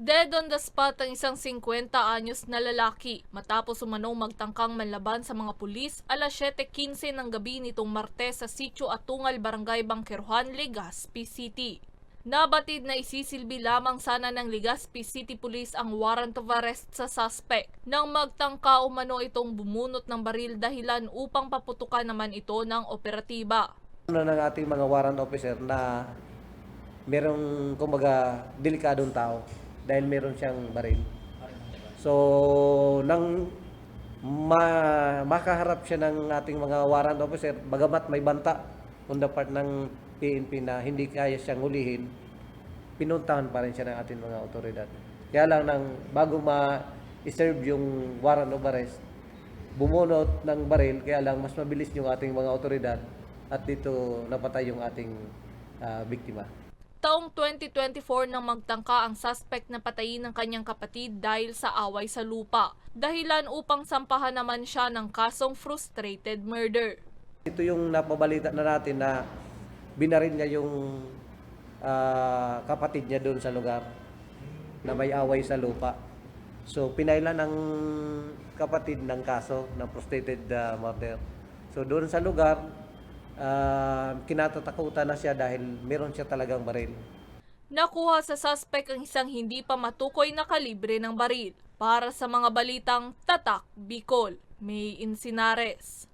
Dead on the spot ang isang 50 anyos na lalaki matapos umanong magtangkang manlaban sa mga pulis alas 7.15 ng gabi nitong Martes sa Sitio Atungal, Barangay Bangkeruhan, Legazpi City. Nabatid na isisilbi lamang sana ng Legazpi City Police ang warrant of arrest sa suspect nang magtangka umano itong bumunot ng baril dahilan upang paputukan naman ito ng operatiba. Ano ng ating mga warrant officer na merong kumbaga delikadong tao dahil meron siyang baril. So, nang ma makaharap siya ng ating mga warrant officer, bagamat may banta on the part ng PNP na hindi kaya siyang hulihin, pinuntahan pa rin siya ng ating mga otoridad. Kaya lang nang bago ma-serve yung warrant of arrest, bumunot ng baril, kaya lang mas mabilis yung ating mga otoridad at dito napatay yung ating ah, biktima. Taong 2024 nang magtangka ang suspect na patayin ng kanyang kapatid dahil sa away sa lupa. Dahilan upang sampahan naman siya ng kasong frustrated murder. Ito yung napabalita na natin na binaril niya yung ah, kapatid niya doon sa lugar na may away sa lupa. So pinailan ng kapatid ng kaso ng frustrated ah, murder. So doon sa lugar, ah, kinatatakutan na siya dahil meron siya talagang baril. Nakuha sa suspect ang isang hindi pa matukoy na kalibre ng baril. Para sa mga balitang Tatak Bicol, May Insinares.